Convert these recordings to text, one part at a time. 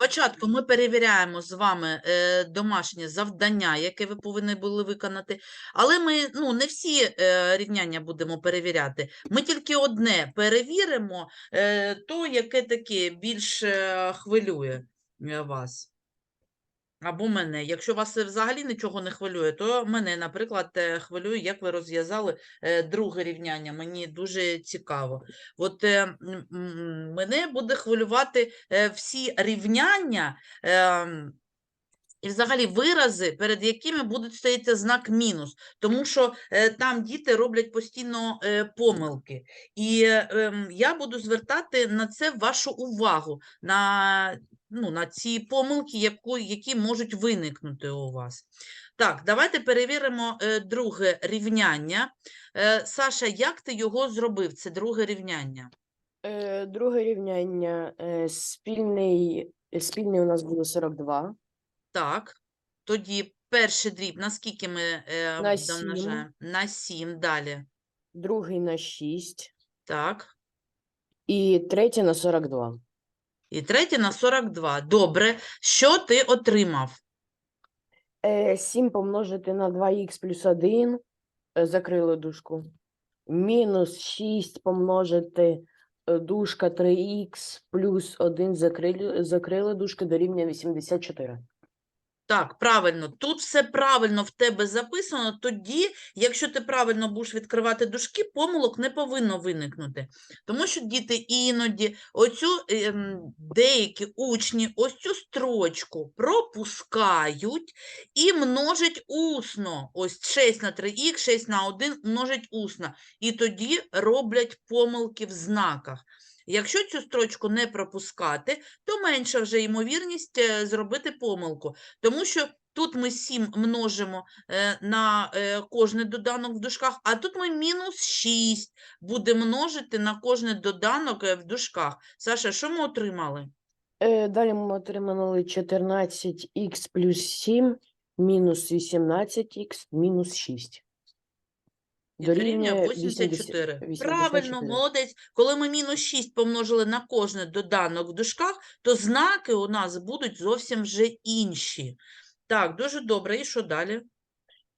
Спочатку ми перевіряємо з вами е, домашнє завдання, яке ви повинні були виконати, але ми ну, не всі е, рівняння будемо перевіряти. Ми тільки одне перевіримо, е, то, яке таке більш е, хвилює е, вас. Або мене. Якщо вас е, взагалі нічого не хвилює, то мене, наприклад, е, хвилює, як ви розв'язали е, друге рівняння. Мені дуже цікаво. От мене буде хвилювати всі рівняння. ем, і взагалі вирази, перед якими буде стояти знак мінус, тому що там діти роблять постійно помилки. І ем, я буду звертати на це вашу увагу, на, ну, на ці помилки, яку, які можуть виникнути у вас. Так, давайте перевіримо е, друге рівняння. Е, Саша, як ти його зробив? Це друге рівняння. Е, друге рівняння. Е, спільний, е, спільний у нас буде 42. Так, тоді перший дріб, наскільки ми е, На сім. домножаємо? На 7, далі. Другий на 6. Так. І третій на 42. І третє на 42. Добре. Що ти отримав? Е, 7 помножити на 2х плюс 1. Е, закрили дужку. Мінус 6 помножити е, дужка 3х плюс 1 закрили, закрили дужка дорівнює 84. Так, правильно. Тут все правильно в тебе записано. Тоді, якщо ти правильно будеш відкривати дужки, помилок не повинно виникнути. Тому що діти іноді оцю ем, деякі учні ось цю строчку пропускають і множать усно. Ось 6 на 3х, 6 на 1 множать усно. І тоді роблять помилки в знаках. Якщо цю строчку не пропускати, то менша вже ймовірність е, зробити помилку. Тому що тут ми 7 множимо е, на е, кожний доданок в дужках, а тут ми мінус 6 будемо множити на кожний доданок в дужках. Саша, що ми отримали? Далі ми отримали 14х плюс 7 мінус 18х мінус 6. Дорівнює Дорівнює 84. Правильно, молодець. Коли ми мінус 6 помножили на кожний доданок в дужках, то знаки у нас будуть зовсім вже інші. Так, дуже добре. І що далі?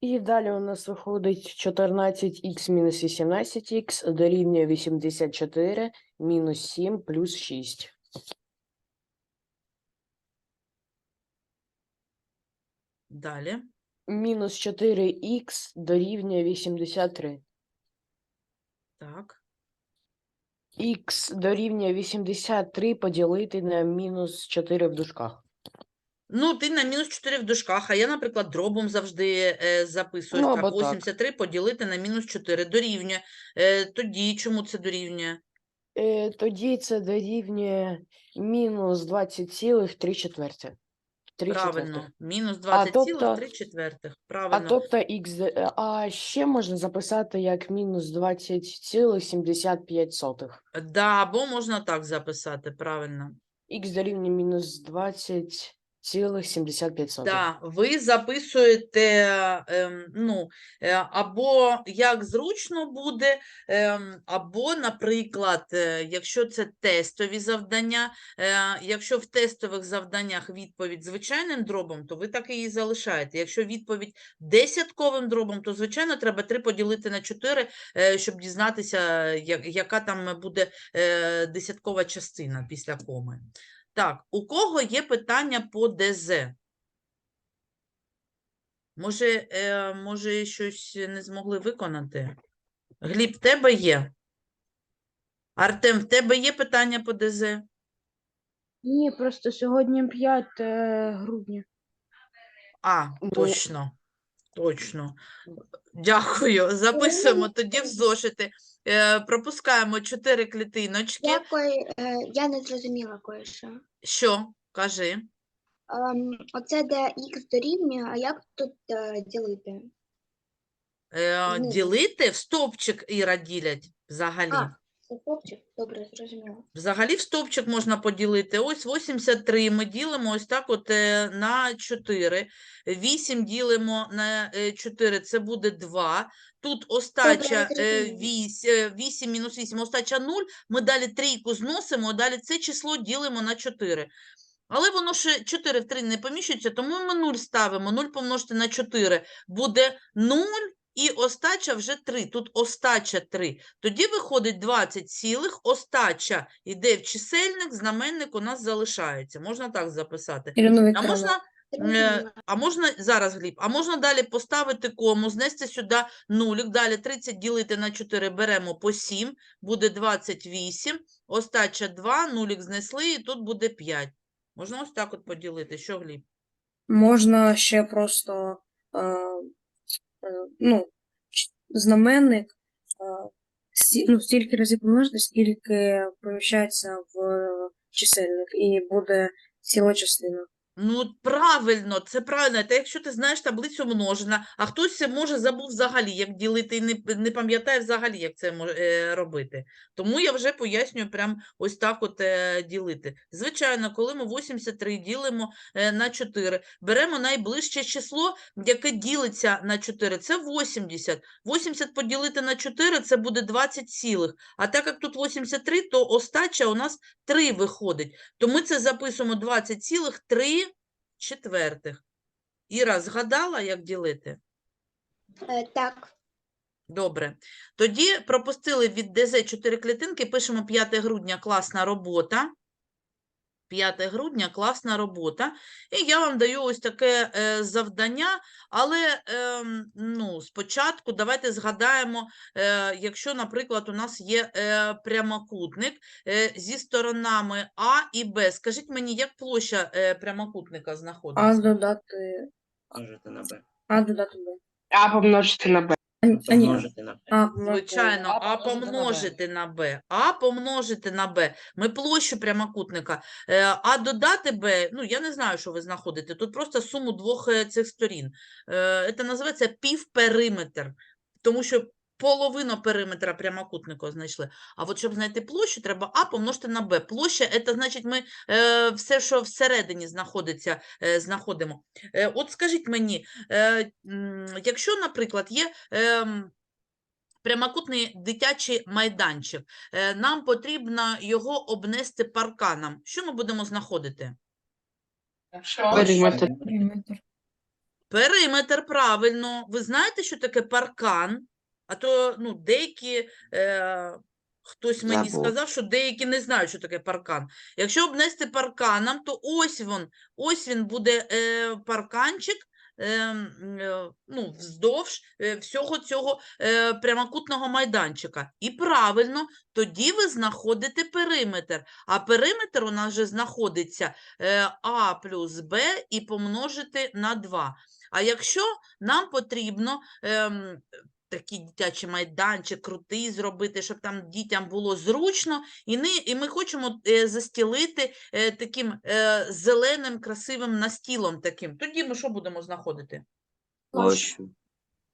І далі у нас виходить 14х мінус 18х дорівнює 84 мінус 7 плюс 6. Далі. Мінус 4х дорівнює 83. Так. Х дорівнює 83 поділити на мінус 4 в дужках. Ну, ти на мінус 4 в дужках, а я, наприклад, дробом завжди е, записую. Ну, ось так, або так. 83 поділити на мінус 4 дорівнює. Е, тоді чому це дорівнює? Е, тоді це дорівнює мінус 20,3 четверти. 3 Правильно, мінус А, тобто- 20,3 четвертих. А Правильно. тобто х, е, а ще можна записати як мінус 20,75. Да, або можна так записати, правильно. Х дорівнює мінус 20,75. Да, ви записуєте, ну, е, або як зручно буде, або, наприклад, е, якщо це тестові завдання, е, якщо в тестових завданнях відповідь звичайним дробом, то ви так її залишаєте. Якщо відповідь десятковим дробом, то, звичайно, треба 3 поділити на 4, е, щоб дізнатися, я- яка там буде е, десяткова частина після коми. Так, у кого є питання по ДЗ? Може, е, може, щось не змогли виконати? Гліб, в тебе є? Артем, в тебе є питання по ДЗ? Ні, просто сьогодні 5 грудня. А, Ну, точно. Точно. Дякую. Записуємо тоді в зошити. Е, пропускаємо чотири клітиночки. Дякую, е, я не зрозуміла кое-що. Що? Кажи. Ем, Оце де х дорівнює, а як тут е, ділити? Е, ділити в стовпчик Іра ділять взагалі. А, це хлопчик? Добре, зрозуміла. Взагалі в стовпчик можна поділити. Ось 83 ми ділимо ось так от е, на 4. 8 ділимо на е, 4, це буде 2. Тут остача зрозуміла. 8, 8 мінус 8, остача 0. Ми далі трійку зносимо, а далі це число ділимо на 4. Але воно ще 4 в 3 не поміщується, тому ми 0 ставимо. 0 помножити на 4 буде 0 і остача вже 3. Тут остача 3. Тоді виходить 20 цілих, остача йде в чисельник, знаменник у нас залишається. Можна так записати. А можна Е, А можна зараз, Гліб, а можна далі поставити кому, знести сюди нулік, далі 30 ділити на 4 беремо по 7, буде 28, остача 2, нулік знесли, і тут буде 5. Можна ось так от поділити, що, Гліб? Можна ще просто е, е, ну, знаменник е, сті- ну, стільки разів помножити, скільки поміщається в чисельник, і буде ціла частина. Ну, правильно, це правильно. Та якщо ти знаєш таблицю множина, а хтось це може забув взагалі, як ділити, і не, не пам'ятає взагалі, як це е, робити. Тому я вже пояснюю прям ось так от е, ділити. Звичайно, коли ми 83 ділимо е, на 4, беремо найближче число, яке ділиться на 4, це 80. 80 поділити на 4, це буде 20 цілих. А так як тут 83, то остача у нас 3 виходить. То ми це записуємо 20 цілих 3 четвертих. Іра, згадала, як ділити? Е, Так, Добре. Тоді пропустили від ДЗ 4 клітинки, пишемо 5 грудня, класна робота. 5 грудня, класна робота. І я вам даю ось таке е, завдання, але ем, ну, спочатку давайте згадаємо, е, якщо, наприклад, у нас є е, прямокутник е, зі сторонами А і Б. Скажіть мені, як площа е, прямокутника А знаходиться? додати на b. А додати Б. А помножити на Б. А, ні- а на b. А, помножити. Звичайно, А а помножити на Б. помножити на Б. А помножити на Б. Ми площу прямокутника. Е, А додати Б, ну я не знаю, що ви знаходите. Тут просто суму двох е, цих сторін. Е, Це називається півпериметр, тому що половину периметра прямокутника знайшли. А от щоб знайти площу, треба А помножити на Б. Площа – це значить ми е, все, що всередині знаходиться, е, знаходимо. Е, От скажіть мені, е, якщо, наприклад, є ем, прямокутний дитячий майданчик, е, нам потрібно його обнести парканом. Що ми будемо знаходити? Периметр. Периметр. Периметр, правильно. Ви знаєте, що таке паркан? А то ну, деякі, е, хтось мені Забув. сказав, що деякі не знають, що таке паркан. Якщо обнести парканом, то ось він, ось він буде е, парканчик, е, е, ну, вздовж е, всього цього е, прямокутного майданчика. І правильно, тоді ви знаходите периметр. А периметр у нас вже знаходиться е, А плюс Б і помножити на 2. А якщо нам потрібно ем, такий дитячий майданчик крутий зробити, щоб там дітям було зручно, і, не, і ми хочемо е, застілити е, таким е, зеленим красивим настілом таким, тоді ми що будемо знаходити? Площу.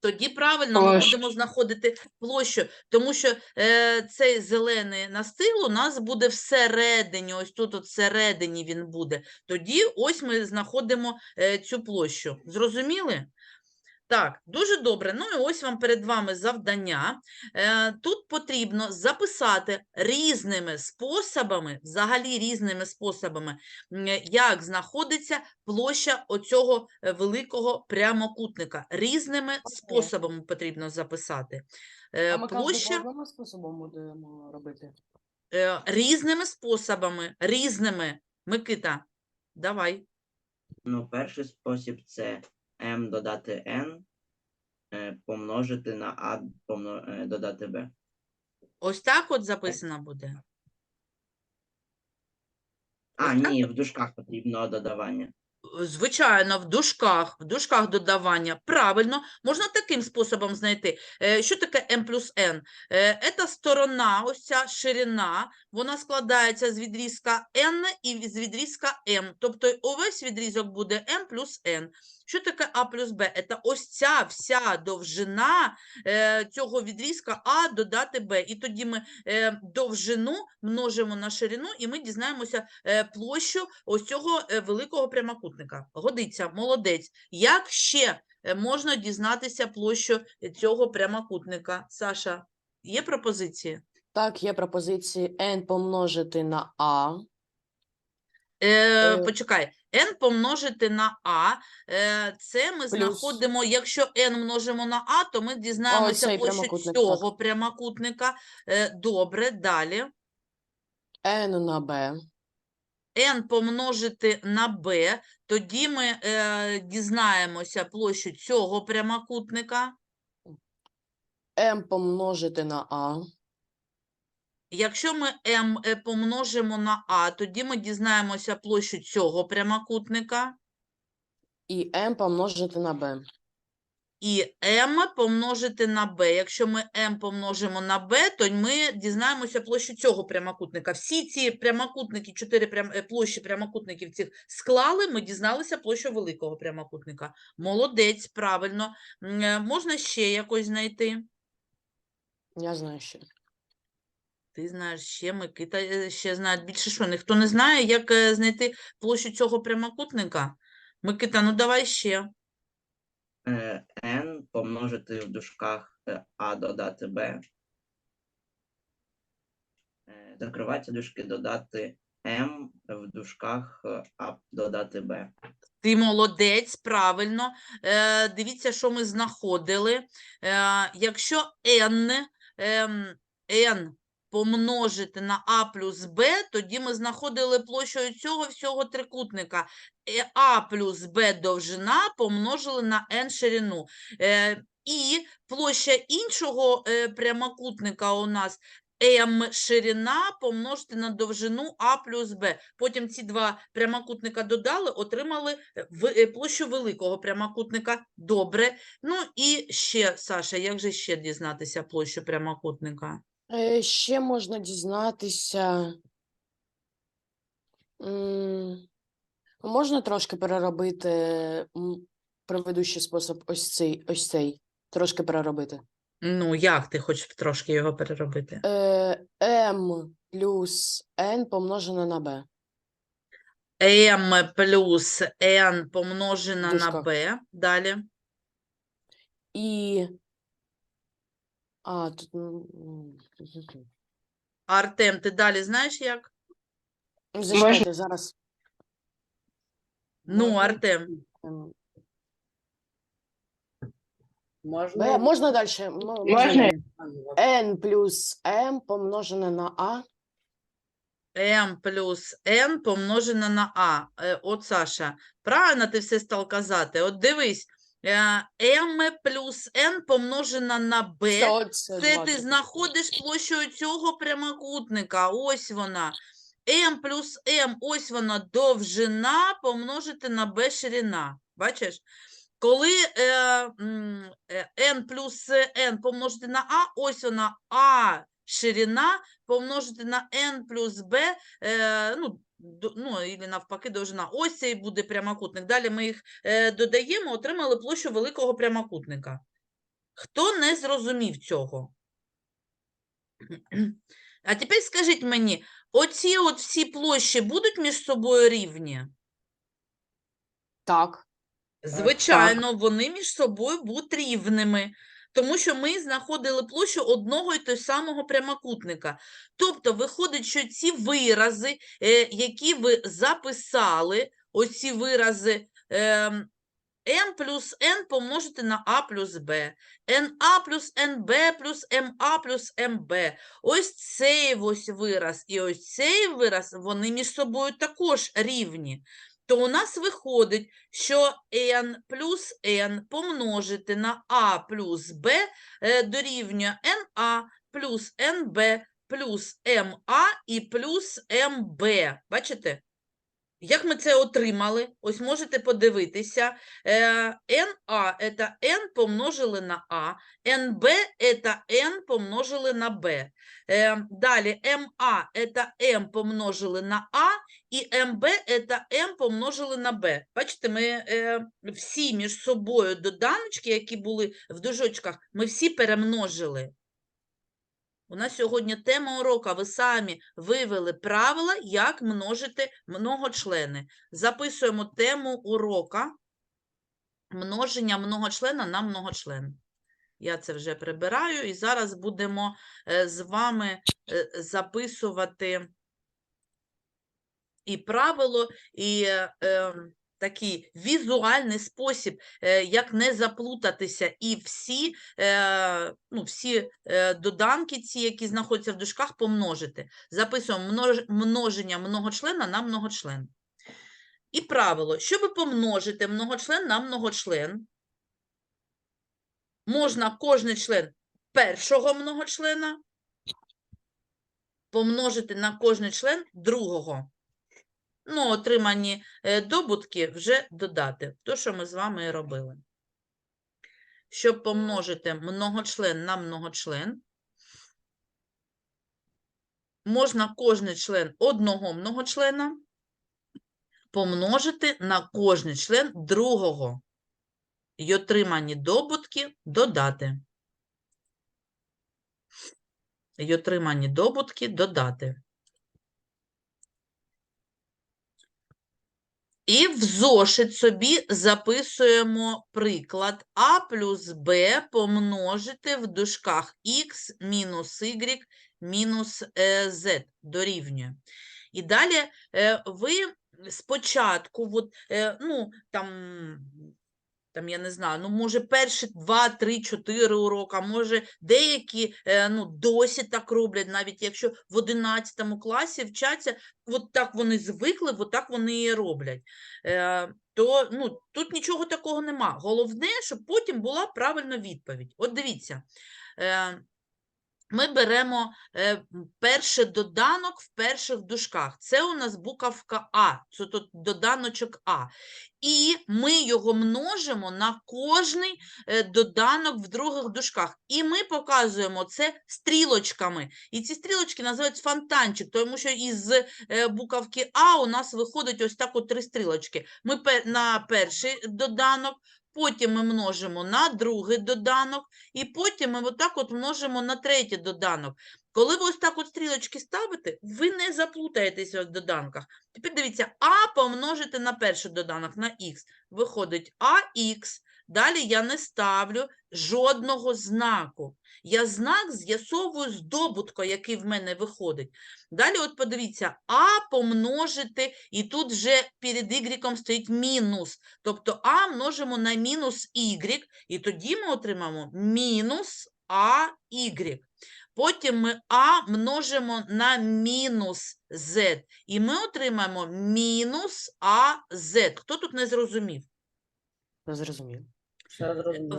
Тоді правильно ми будемо знаходити площу, тому що е, цей зелений настил у нас буде всередині, ось тут от всередині він буде. Тоді ось ми знаходимо е, цю площу. Зрозуміли? Так, дуже добре. Ну і ось вам перед вами завдання. Е, тут потрібно записати різними способами, взагалі різними способами, як знаходиться площа оцього е, великого прямокутника. Різними способами потрібно записати. Е, А ми площа способом будемо робити. різними способами, різними. Микита, давай. Ну, перший спосіб це m додати n е, помножити на a помно- е, додати b. Ось так от записано буде. А, Ось так ні, в дужках потрібно додавання. Звичайно, в дужках, в дужках додавання. Правильно, можна таким способом знайти. Е, Що таке m плюс n? Е, Це сторона, ось ця ширина, вона складається з відрізка n і з відрізка m. Тобто увесь відрізок буде m плюс n. Що таке a плюс b? Це ось ця вся довжина е, цього відрізка a додати b. І тоді ми е, довжину множимо на ширину, і ми дізнаємося е, площу ось цього е, великого прямокутника. Годиться, молодець. Як ще е, можна дізнатися площу цього прямокутника? Саша, є пропозиції? Так, є пропозиції n помножити на a. Е, Е, почекай, n помножити на а. Е, це ми знаходимо, якщо n множимо на а, то ми дізнаємося цей площу прямокутник, цього прямокутника. Е, добре, далі. n на b, n помножити на b, тоді ми е, дізнаємося площу цього прямокутника. m помножити на a, Якщо ми m е, помножимо на а, тоді ми дізнаємося площу цього прямокутника. і m помножити на b. І m помножити на b. Якщо ми m помножимо на b, то ми дізнаємося площу цього прямокутника. Всі ці прямокутники, чотири прям... е, площі прямокутників цих склали, ми дізналися площу великого прямокутника. Молодець, правильно. Е, Можна ще якось знайти? Я знаю ще. Ти знаєш ще, Микита е, ще знає більше що. Ніхто не знає, як е, знайти площу цього прямокутника? Микита, ну давай ще. Е, n помножити в дужках е, а додати b. Е, Закриваються дужки додати m в дужках е, а додати b. Ти молодець, правильно. Е, дивіться, що ми знаходили. Е, якщо n, ем, n помножити на а плюс b, тоді ми знаходили площу цього всього трикутника. Е, а плюс b довжина помножили на n ширину. Е, і площа іншого е, прямокутника у нас m ширина помножити на довжину а плюс b. Потім ці два прямокутника додали, отримали площу великого прямокутника. Добре. Ну і ще, Саша, як же ще дізнатися площу прямокутника? Е, Ще можна дізнатися. м, Можна трошки переробити м, предыдущий спосіб ось цей, ось цей. Трошки переробити. Ну, як ти хочеш трошки його переробити? Е, m плюс n помножене на b. m плюс n помножена на Дужка. b. Далі. І. А, тут. м, м, Артем, ти далі знаєш як? Зачекайте, зараз. Ну, Артем. ем, Можна? Б, можна далі? Можна? n плюс m помножене на a. m плюс n помножена на а. Е, От, Саша, правильно ти все став казати? От дивись, е, m плюс n помножена на b. Все, це ти знаходиш площею цього прямокутника. Ось вона. m плюс m, ось вона довжина помножити на b ширина. Бачиш? Коли е, м, е, n плюс n помножити на a, ось вона a ширина помножити на n плюс b, е, ну, ну, і навпаки, довжина. Ось цей буде прямокутник. Далі ми їх е, додаємо, отримали площу великого прямокутника. Хто не зрозумів цього? А тепер скажіть мені, оці от всі площі будуть між собою рівні? Так. Звичайно, вони між собою будуть рівними, тому що ми знаходили площу одного і того самого прямокутника. Тобто виходить, що ці вирази, е, які ви записали, оці вирази ем, m плюс n помножити на a плюс b, na плюс nb плюс ma плюс mb. Ось цей ось вираз і ось цей вираз, вони між собою також рівні. То у нас виходить, що n плюс n помножити на a плюс b е, дорівнює na плюс nb плюс ma і плюс mb. Бачите? Як ми це отримали? Ось можете подивитися. Е, NA – це n помножили на a, NB – це n помножили на b. Е, Далі MA – це m помножили на a, і MB – це m помножили на b. Бачите, ми е, всі між собою доданочки, які були в дужочках, ми всі перемножили. У нас сьогодні тема урока. Ви самі вивели правила, як множити многочлени. Записуємо тему урока множення многочлена на многочлен. Я це вже прибираю, і зараз будемо е, з вами е, записувати і правило, і е, такий візуальний спосіб, е, як не заплутатися, і всі, е, ну, всі е, доданки, ці, які знаходяться в дужках, помножити. Записуємо множ, множення многочлена на многочлен. І правило, щоб помножити многочлен на многочлен, можна кожний член першого многочлена помножити на кожний член другого. Ну, отримані е, добутки вже додати. То, що ми з вами і робили. Щоб помножити многочлен на многочлен, можна кожний член одного многочлена помножити на кожний член другого. І отримані добутки додати. І отримані добутки додати. І в зошит собі записуємо приклад А плюс Б помножити в дужках Х мінус Y мінус е, Z дорівнює. І далі е, ви спочатку, от, е, ну, там, там, я не знаю, ну, може, перші 2, 3, 4 урока, може, деякі, е, ну, досі так роблять, навіть якщо в 11 класі вчаться, от так вони звикли, от так вони і роблять. Е, то, ну, тут нічого такого нема. Головне, щоб потім була правильна відповідь. От дивіться, е, ми беремо е, перший доданок в перших дужках. Це у нас буковка А, це тут доданочок А. І ми його множимо на кожний е, доданок в других дужках. І ми показуємо це стрілочками. І ці стрілочки називають фонтанчик, тому що із е, буковки А у нас виходить ось так от три стрілочки. Ми на перший доданок, потім ми множимо на другий доданок, і потім ми отак от множимо на третій доданок. Коли ви ось так от стрілочки ставите, ви не заплутаєтеся в доданках. Тепер дивіться, А помножити на перший доданок, на Х. Виходить АХ. Далі я не ставлю жодного знаку. Я знак з'ясовую з добутка, який в мене виходить. Далі от подивіться, А помножити, і тут вже перед Y стоїть мінус. Тобто А множимо на мінус Y, і тоді ми отримаємо мінус АY. Потім ми А множимо на мінус Z, і ми отримаємо мінус АЗ. Хто тут не зрозумів? Зрозумів.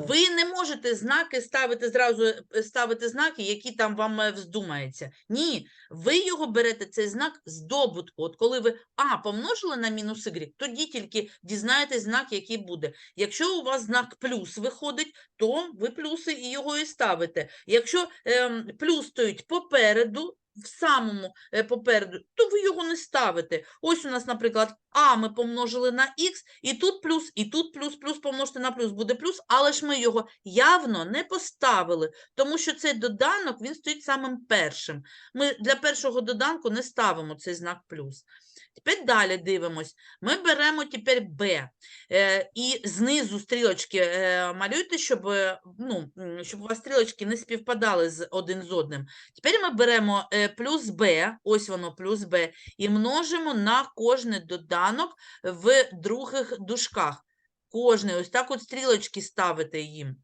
Ви не можете знаки ставити зразу е, ставити знаки, які там вам е, вздумається. Ні, ви його берете цей знак з добутку. От коли ви А помножили на мінус Y, тоді тільки дізнаєтесь знак, який буде. Якщо у вас знак плюс виходить, то ви плюси і його і ставите. Якщо ем, плюс стоїть попереду, в самому е, попереду, то ви його не ставите. Ось у нас, наприклад, А ми помножили на Х, і тут плюс, і тут плюс, плюс помножити на плюс буде плюс, але ж ми його явно не поставили, тому що цей доданок він стоїть самим першим. Ми для першого доданку не ставимо цей знак плюс. Тепер далі дивимось. Ми беремо тепер Б. Е, і знизу стрілочки е, малюйте, щоб, е, ну, щоб у вас стрілочки не співпадали з один з одним. Тепер ми беремо плюс Б, ось воно плюс Б, і множимо на кожний доданок в других дужках. Кожний, ось так от стрілочки ставите їм.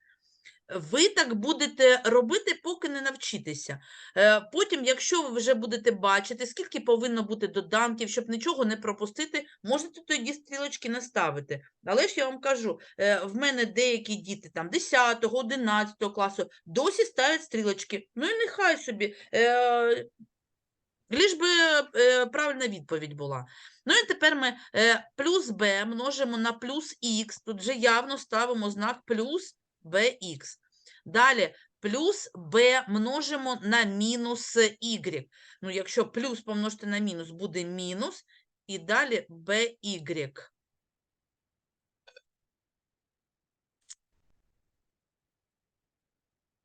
Ви так будете робити, поки не навчитеся. Е, Потім, якщо ви вже будете бачити, скільки повинно бути доданків, щоб нічого не пропустити, можете тоді стрілочки не ставити. Але ж я вам кажу, е, в мене деякі діти там 10, 11 класу досі ставлять стрілочки. Ну і нехай собі. Е, Ліж би правильна відповідь була. Ну і тепер ми плюс b множимо на плюс х. Тут вже явно ставимо знак плюс bx. Далі плюс b множимо на мінус y. Ну, якщо плюс помножити на мінус, буде мінус, і далі by.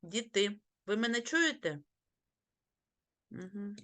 Діти, ви мене чуєте? Угу.